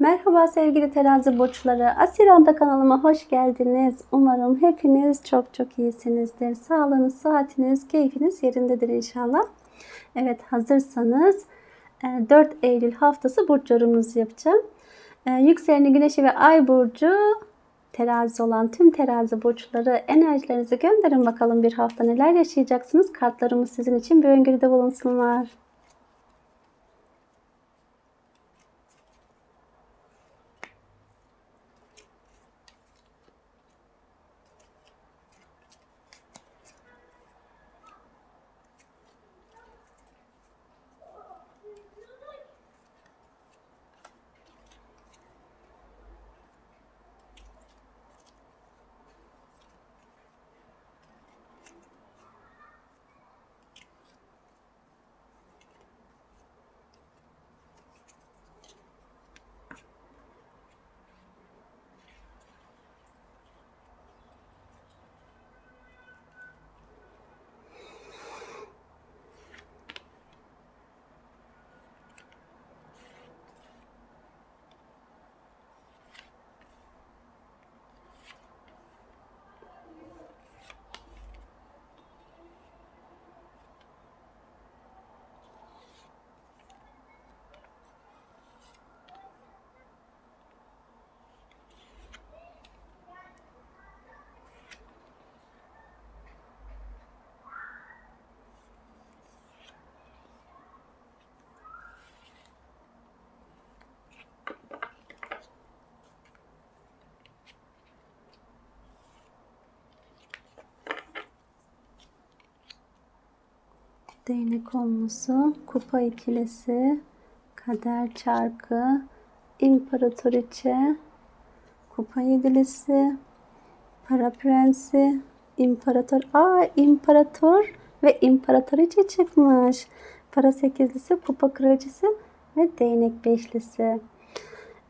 Merhaba sevgili terazi burçları. Asiranda kanalıma hoş geldiniz. Umarım hepiniz çok çok iyisinizdir. Sağlığınız, saatiniz, keyfiniz yerindedir inşallah. Evet hazırsanız 4 e, Eylül haftası burç yorumunuzu yapacağım. E, yükseleni güneşi ve ay burcu terazi olan tüm terazi burçları enerjilerinizi gönderin bakalım bir hafta neler yaşayacaksınız. Kartlarımız sizin için bir öngörüde bulunsunlar. Değnek olması, kupa ikilisi, kader çarkı, imparatoriçe, kupa yedilisi, para prensi, imparator, aa imparator ve imparatoriçe çıkmış. Para sekizlisi, kupa kraliçesi ve değnek beşlisi.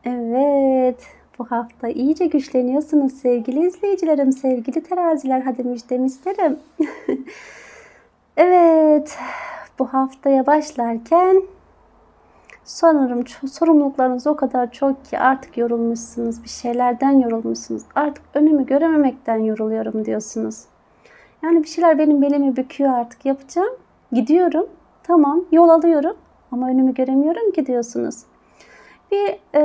Evet, bu hafta iyice güçleniyorsunuz sevgili izleyicilerim, sevgili teraziler. Hadi müjdemi isterim. Evet, bu haftaya başlarken sanırım sorumluluklarınız o kadar çok ki artık yorulmuşsunuz, bir şeylerden yorulmuşsunuz. Artık önümü görememekten yoruluyorum diyorsunuz. Yani bir şeyler benim belimi büküyor artık yapacağım. Gidiyorum, tamam yol alıyorum ama önümü göremiyorum ki diyorsunuz. Bir e,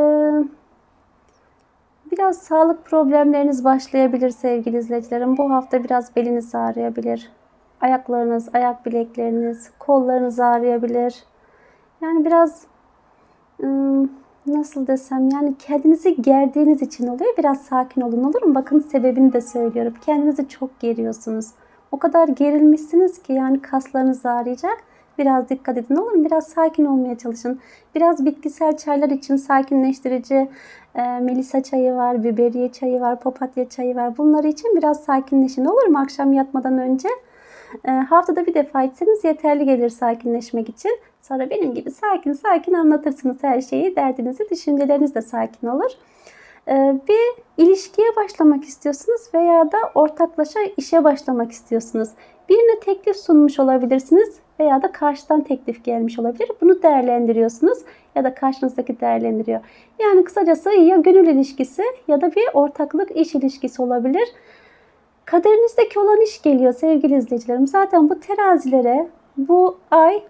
biraz sağlık problemleriniz başlayabilir sevgili izleyicilerim. Bu hafta biraz beliniz ağrıyabilir ayaklarınız, ayak bilekleriniz, kollarınız ağrıyabilir. Yani biraz nasıl desem yani kendinizi gerdiğiniz için oluyor. Biraz sakin olun olur mu? Bakın sebebini de söylüyorum. Kendinizi çok geriyorsunuz. O kadar gerilmişsiniz ki yani kaslarınız ağrıyacak. Biraz dikkat edin olur mu? Biraz sakin olmaya çalışın. Biraz bitkisel çaylar için sakinleştirici e, melisa çayı var, biberiye çayı var, papatya çayı var. Bunlar için biraz sakinleşin olur mu akşam yatmadan önce? E, haftada bir defa içseniz yeterli gelir sakinleşmek için. Sonra benim gibi sakin sakin anlatırsınız her şeyi. Derdinizi, düşünceleriniz de sakin olur. E, bir ilişkiye başlamak istiyorsunuz veya da ortaklaşa işe başlamak istiyorsunuz. Birine teklif sunmuş olabilirsiniz veya da karşıdan teklif gelmiş olabilir. Bunu değerlendiriyorsunuz ya da karşınızdaki değerlendiriyor. Yani kısacası ya gönül ilişkisi ya da bir ortaklık iş ilişkisi olabilir. Kaderinizdeki olan iş geliyor sevgili izleyicilerim. Zaten bu terazilere bu ay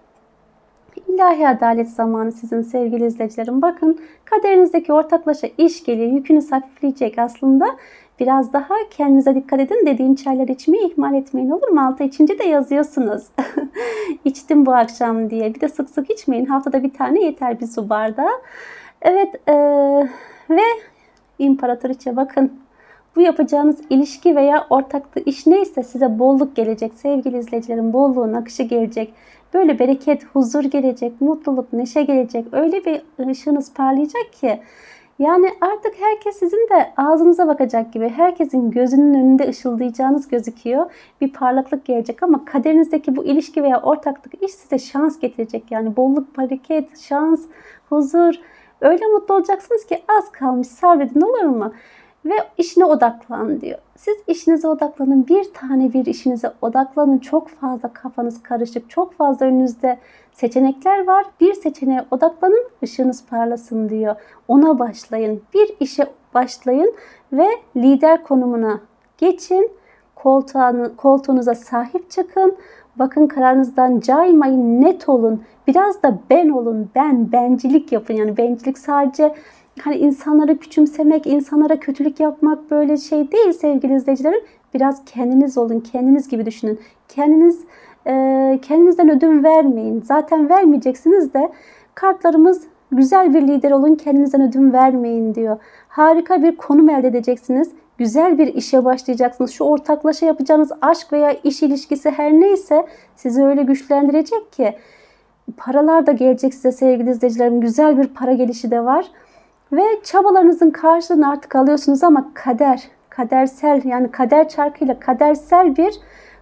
ilahi adalet zamanı sizin sevgili izleyicilerim. Bakın kaderinizdeki ortaklaşa iş geliyor. Yükünüz hafifleyecek aslında. Biraz daha kendinize dikkat edin. Dediğim çaylar içmeyi ihmal etmeyin olur mu? Altı içince de yazıyorsunuz. İçtim bu akşam diye. Bir de sık sık içmeyin. Haftada bir tane yeter bir su bardağı. Evet ee, ve imparatoriçe bakın bu yapacağınız ilişki veya ortaklı iş neyse size bolluk gelecek. Sevgili izleyicilerim bolluğun akışı gelecek. Böyle bereket, huzur gelecek, mutluluk, neşe gelecek. Öyle bir ışığınız parlayacak ki yani artık herkes sizin de ağzınıza bakacak gibi herkesin gözünün önünde ışıldayacağınız gözüküyor. Bir parlaklık gelecek ama kaderinizdeki bu ilişki veya ortaklık iş size şans getirecek. Yani bolluk, bereket, şans, huzur. Öyle mutlu olacaksınız ki az kalmış sabredin olur mu? Ve işine odaklan diyor. Siz işinize odaklanın. Bir tane bir işinize odaklanın. Çok fazla kafanız karışık. Çok fazla önünüzde seçenekler var. Bir seçeneğe odaklanın. ışığınız parlasın diyor. Ona başlayın. Bir işe başlayın ve lider konumuna geçin. Koltuğunu, koltuğunuza sahip çıkın. Bakın kararınızdan caymayın, net olun. Biraz da ben olun, ben, bencilik yapın. Yani bencilik sadece hani insanları küçümsemek, insanlara kötülük yapmak böyle şey değil sevgili izleyicilerim. Biraz kendiniz olun, kendiniz gibi düşünün. Kendiniz e, kendinizden ödün vermeyin. Zaten vermeyeceksiniz de kartlarımız güzel bir lider olun, kendinizden ödün vermeyin diyor. Harika bir konum elde edeceksiniz. Güzel bir işe başlayacaksınız. Şu ortaklaşa yapacağınız aşk veya iş ilişkisi her neyse sizi öyle güçlendirecek ki paralar da gelecek size sevgili izleyicilerim. Güzel bir para gelişi de var. Ve çabalarınızın karşılığını artık alıyorsunuz ama kader, kadersel yani kader çarkıyla kadersel bir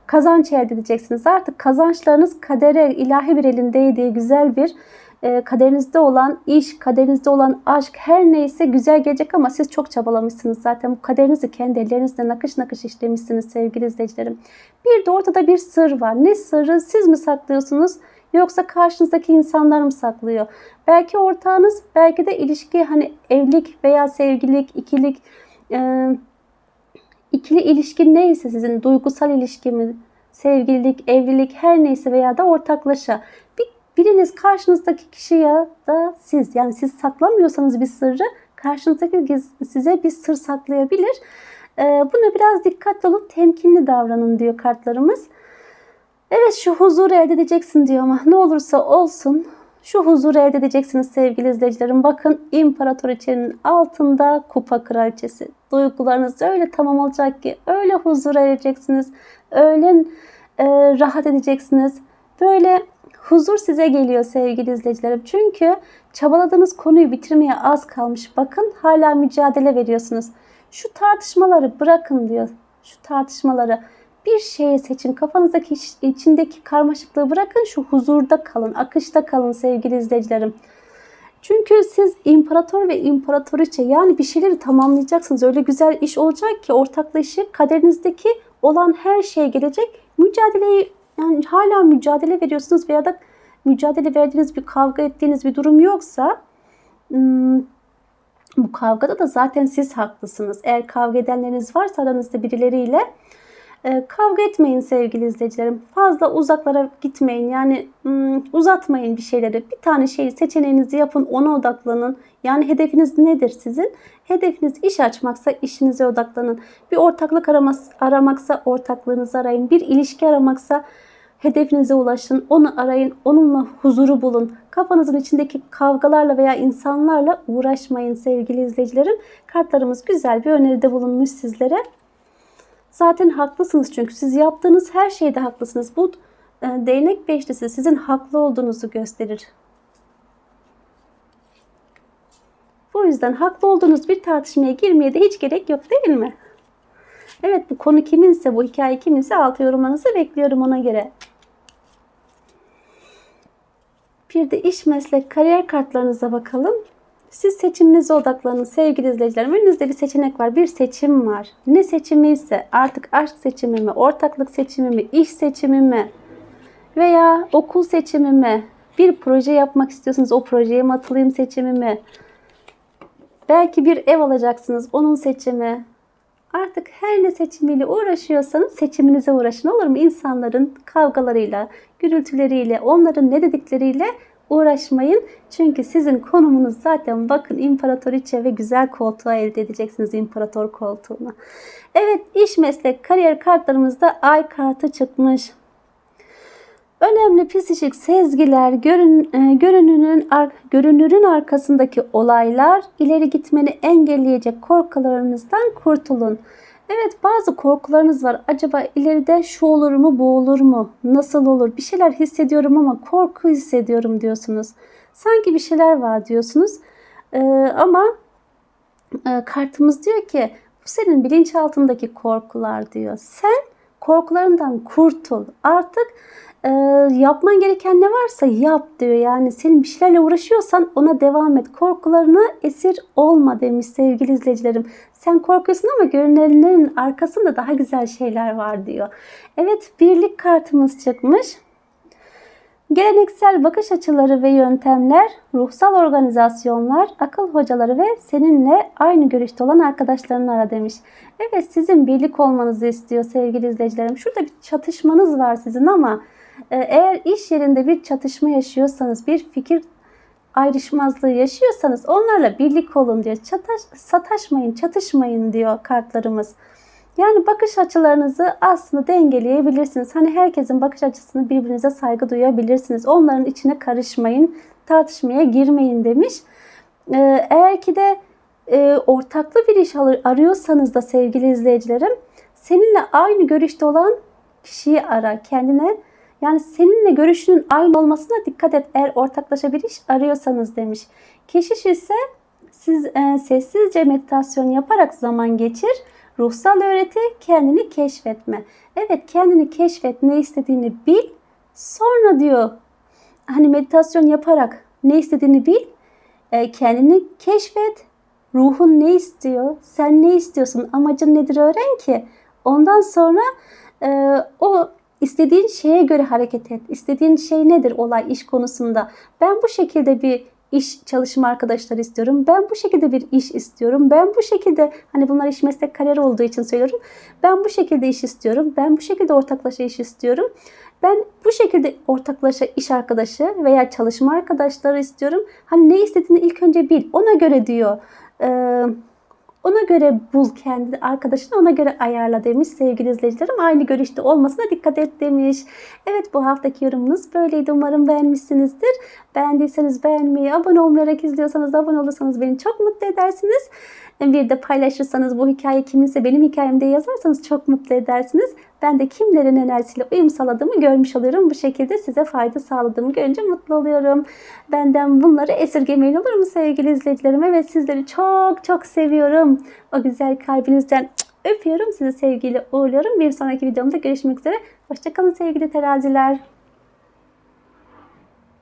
kazanç elde edeceksiniz. Artık kazançlarınız kadere, ilahi bir elin değdiği güzel bir e, kaderinizde olan iş, kaderinizde olan aşk her neyse güzel gelecek ama siz çok çabalamışsınız zaten. Bu kaderinizi kendi ellerinizle nakış nakış işlemişsiniz sevgili izleyicilerim. Bir de ortada bir sır var. Ne sırrı? Siz mi saklıyorsunuz? Yoksa karşınızdaki insanlar mı saklıyor? Belki ortağınız, belki de ilişki hani evlilik veya sevgililik, ikilik, e, ikili ilişki neyse sizin duygusal ilişki mi, sevgililik, evlilik her neyse veya da ortaklaşa bir, biriniz karşınızdaki kişi ya da siz yani siz saklamıyorsanız bir sırrı karşınızdaki size bir sır saklayabilir. E, buna biraz dikkatli olun, temkinli davranın diyor kartlarımız. Evet şu huzuru elde edeceksin diyor ama ne olursa olsun şu huzuru elde edeceksiniz sevgili izleyicilerim. Bakın İmparatoriçenin altında kupa kraliçesi. Duygularınız öyle tamam olacak ki öyle huzur edeceksiniz. Öyle e, rahat edeceksiniz. Böyle huzur size geliyor sevgili izleyicilerim. Çünkü çabaladığınız konuyu bitirmeye az kalmış. Bakın hala mücadele veriyorsunuz. Şu tartışmaları bırakın diyor. Şu tartışmaları bir şeye seçin. Kafanızdaki içindeki karmaşıklığı bırakın. Şu huzurda kalın, akışta kalın sevgili izleyicilerim. Çünkü siz imparator ve imparatoriçe yani bir şeyleri tamamlayacaksınız. Öyle güzel iş olacak ki ortaklaşık kaderinizdeki olan her şey gelecek. Mücadeleyi yani hala mücadele veriyorsunuz veya da mücadele verdiğiniz bir kavga ettiğiniz bir durum yoksa bu kavgada da zaten siz haklısınız. Eğer kavga edenleriniz varsa aranızda birileriyle e, kavga etmeyin sevgili izleyicilerim. Fazla uzaklara gitmeyin. Yani hmm, uzatmayın bir şeyleri. Bir tane şey seçeneğinizi yapın. Ona odaklanın. Yani hedefiniz nedir sizin? Hedefiniz iş açmaksa işinize odaklanın. Bir ortaklık aramas, aramaksa ortaklığınızı arayın. Bir ilişki aramaksa hedefinize ulaşın. Onu arayın. Onunla huzuru bulun. Kafanızın içindeki kavgalarla veya insanlarla uğraşmayın sevgili izleyicilerim. Kartlarımız güzel bir öneride bulunmuş sizlere. Zaten haklısınız çünkü siz yaptığınız her şeyde haklısınız. Bu e, değnek beşlisi sizin haklı olduğunuzu gösterir. Bu yüzden haklı olduğunuz bir tartışmaya girmeye de hiç gerek yok değil mi? Evet bu konu kiminse, bu hikaye kiminse alt yorumlarınızı bekliyorum ona göre. Bir de iş, meslek, kariyer kartlarınıza bakalım. Siz seçiminize odaklanın sevgili izleyicilerim. Önünüzde bir seçenek var, bir seçim var. Ne seçimi ise artık aşk seçimi mi, ortaklık seçimi mi, iş seçimi mi veya okul seçimi mi, bir proje yapmak istiyorsunuz o projeye mi atılayım seçimi mi? Belki bir ev alacaksınız onun seçimi. Artık her ne seçimiyle uğraşıyorsanız seçiminize uğraşın olur mu? İnsanların kavgalarıyla, gürültüleriyle, onların ne dedikleriyle uğraşmayın. Çünkü sizin konumunuz zaten bakın imparatoriçe ve güzel koltuğa elde edeceksiniz imparator koltuğunu. Evet iş meslek kariyer kartlarımızda ay kartı çıkmış. Önemli psikik sezgiler, görün, e, görününün, görünürün arkasındaki olaylar, ileri gitmeni engelleyecek korkularınızdan kurtulun. Evet bazı korkularınız var. Acaba ileride şu olur mu bu olur mu? Nasıl olur? Bir şeyler hissediyorum ama korku hissediyorum diyorsunuz. Sanki bir şeyler var diyorsunuz. Ee, ama e, kartımız diyor ki bu senin bilinçaltındaki korkular diyor. Sen Korkularından kurtul. Artık e, yapman gereken ne varsa yap diyor. Yani senin bir şeylerle uğraşıyorsan ona devam et. Korkularına esir olma demiş sevgili izleyicilerim. Sen korkuyorsun ama görünenlerin arkasında daha güzel şeyler var diyor. Evet birlik kartımız çıkmış. Geleneksel bakış açıları ve yöntemler, ruhsal organizasyonlar, akıl hocaları ve seninle aynı görüşte olan arkadaşlarını ara demiş. Evet sizin birlik olmanızı istiyor sevgili izleyicilerim. Şurada bir çatışmanız var sizin ama e, eğer iş yerinde bir çatışma yaşıyorsanız, bir fikir ayrışmazlığı yaşıyorsanız onlarla birlik olun diyor. Çataş, sataşmayın, çatışmayın diyor kartlarımız. Yani bakış açılarınızı aslında dengeleyebilirsiniz. Hani herkesin bakış açısını birbirinize saygı duyabilirsiniz. Onların içine karışmayın, tartışmaya girmeyin demiş. Ee, eğer ki de e, ortaklı bir iş arıyorsanız da sevgili izleyicilerim, seninle aynı görüşte olan kişiyi ara kendine. Yani seninle görüşünün aynı olmasına dikkat et eğer ortaklaşa bir iş arıyorsanız demiş. Keşiş ise siz e, sessizce meditasyon yaparak zaman geçir. Ruhsal öğreti kendini keşfetme. Evet kendini keşfet, ne istediğini bil. Sonra diyor hani meditasyon yaparak ne istediğini bil. E, kendini keşfet. Ruhun ne istiyor? Sen ne istiyorsun? Amacın nedir öğren ki. Ondan sonra e, o istediğin şeye göre hareket et. İstediğin şey nedir olay iş konusunda? Ben bu şekilde bir iş çalışma arkadaşları istiyorum. Ben bu şekilde bir iş istiyorum. Ben bu şekilde hani bunlar iş meslek kariyer olduğu için söylüyorum. Ben bu şekilde iş istiyorum. Ben bu şekilde ortaklaşa iş istiyorum. Ben bu şekilde ortaklaşa iş arkadaşı veya çalışma arkadaşları istiyorum. Hani ne istediğini ilk önce bil. Ona göre diyor. Ee, ona göre bul kendi arkadaşını ona göre ayarla demiş sevgili izleyicilerim. Aynı görüşte olmasına dikkat et demiş. Evet bu haftaki yorumunuz böyleydi. Umarım beğenmişsinizdir. Beğendiyseniz beğenmeyi, abone olmayarak izliyorsanız abone olursanız beni çok mutlu edersiniz. Bir de paylaşırsanız bu hikaye kiminse benim hikayemde yazarsanız çok mutlu edersiniz. Ben de kimlerin enerjisiyle uyum sağladığımı görmüş oluyorum. Bu şekilde size fayda sağladığımı görünce mutlu oluyorum. Benden bunları esirgemeyin olur mu sevgili izleyicilerim? Evet sizleri çok çok seviyorum. O güzel kalbinizden öpüyorum. Sizi sevgiyle uğurluyorum. Bir sonraki videomda görüşmek üzere. Hoşçakalın sevgili teraziler.